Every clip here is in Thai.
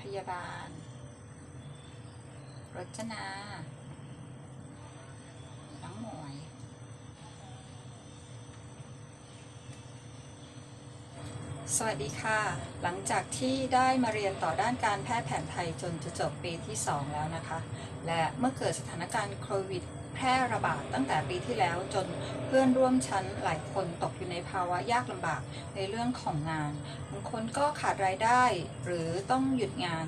พยาบาล รจนา น้องหมวย สวัสดีค่ะ หลังจากที่ได้มาเรียนต่อด้านการแพทย์แผนไทยจนจะจบปีที่ 2 แล้วนะคะ และเมื่อเกิดสถานการณ์โควิด แพร่ระบาดตั้งแต่ปีที่แล้วจนเพื่อนร่วมชั้นหลายคนตกอยู่ในภาวะยากลำบากในเรื่องของงานบางคนก็ขาดรายได้หรือต้องหยุดงาน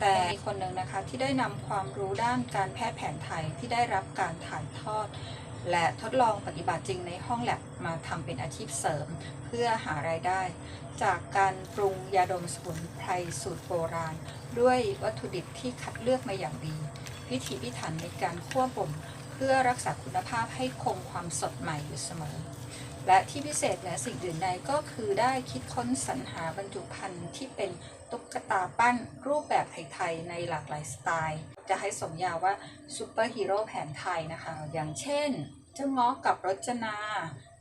แต่มีคนหนึ่งนะคะที่ได้นำความรู้ด้านการแพทย์แผนไทยที่ได้รับการถ่ายทอด และทดลองปฏิบัติจริงในห้องแลบมาทำเป็นอาชีพเสริม เพื่อหารายได้ จากการปรุงยาดมสมุนไพรสูตรโบราณ ด้วยวัตถุดิบที่คัดเลือกมาอย่างดีพิถีพิถันในการคั่วบ่ม เพื่อรักษาคุณภาพให้คงความสดใหม่อยู่เสมอ และที่พิเศษเหนือสิ่งอื่นใดก็คือได้คิดค้นสรรหาบรรจุภัณฑ์ที่เป็นตุ๊กตาปั้นรูปแบบไทยๆในหลากหลายสไตล์ จะให้สมญาว่าซูเปอร์ฮีโร่แผนไทยนะคะ อย่างเช่น เจ้าง้อกับรจนา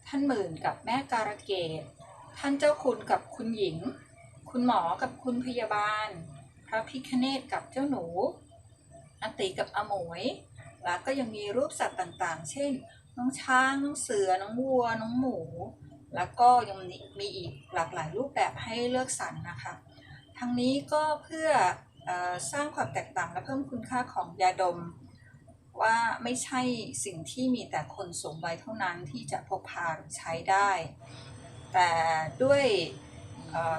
ท่านหมื่นกับแม่การะเกดท่านเจ้าคุณกับคุณหญิง คุณหมอกับคุณพยาบาล พระพิคเนตกับเจ้าหนูอติกับอมวย แล้วก็ยังมีรูปสัตว์ต่างๆ เช่น น้องช้าง น้องเสือ น้องวัว น้องหมู แล้วก็ยังมีอีกหลากหลายรูปแบบให้เลือกสรรนะคะ ทั้งนี้ก็เพื่อออสร้างความแตกต่างและเพิ่มคุณค่าของยาดม ว่าไม่ใช่สิ่งที่มีแต่คนสูงวัยเท่านั้นที่จะพกพาหรือใช้ได้ แต่ด้วย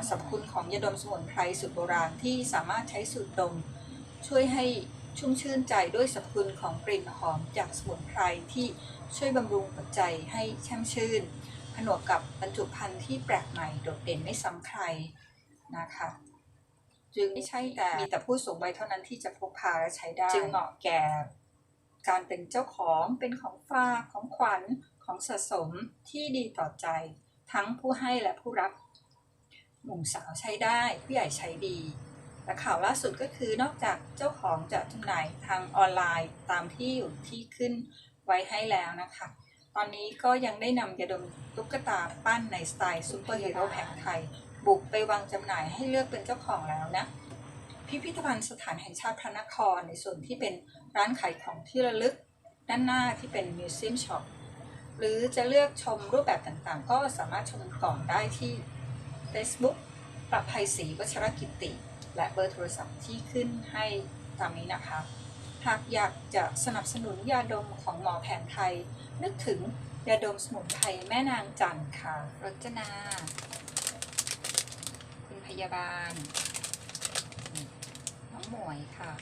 สรรพคุณของยาดมสมุนไพรสูตรโบราณที่สามารถใช้สูตรดมช่วยให้ ชุ่มชื่นใจด้วยสรรพคุณของกลิ่นหอมจากสมุนไพรที่ช่วยบำรุงหัวใจให้แช่มชื่น ผนวกกับบรรจุภัณฑ์ที่แปลกใหม่โดดเด่นไม่ซ้ำใครนะคะ จึงไม่ใช่แต่มีแต่ผู้สูงวัยเท่านั้นที่จะพกพาและใช้ได้ จึงเหมาะแก่การเป็นเจ้าของเป็นของฝากของขวัญของสะสมที่ดีต่อใจ ทั้งผู้ให้และผู้รับหนุ่มสาวใช้ได้ผู้ใหญ่ใช้ดี และข่าวล่าสุดก็คือนอกจากเจ้าของจะจำหน่ายทางออนไลน์ตามที่อยู่ที่ขึ้นไว้ให้แล้วนะคะ ตอนนี้ก็ยังได้นำยาดมตุ๊กตาปั้นในสไตล์ซูเปอร์ฮีโร่แผงไทย บุกไปวางจำหน่ายให้เลือกเป็นเจ้าของแล้วนะ พิพิธภัณฑ์สถานแห่งชาติพระนครในส่วนที่เป็นร้านขายของที่ระลึก ด้านหน้าที่เป็นมิวเซียมช็อปหรือจะเลือกชมรูปแบบต่างๆ ก็สามารถชมก่อนได้ที่ Facebook ประภัยศรีวัชรกิติ และเบอร์โทรศัพท์ที่ขึ้นให้ตามนี้นะคะ หากอยากจะสนับสนุนยาดมของหมอแผนไทย นึกถึงยาดมสมุนไพรแม่นางจันทร์ค่ะรจนา คุณพยาบาล น้องหมวยค่ะ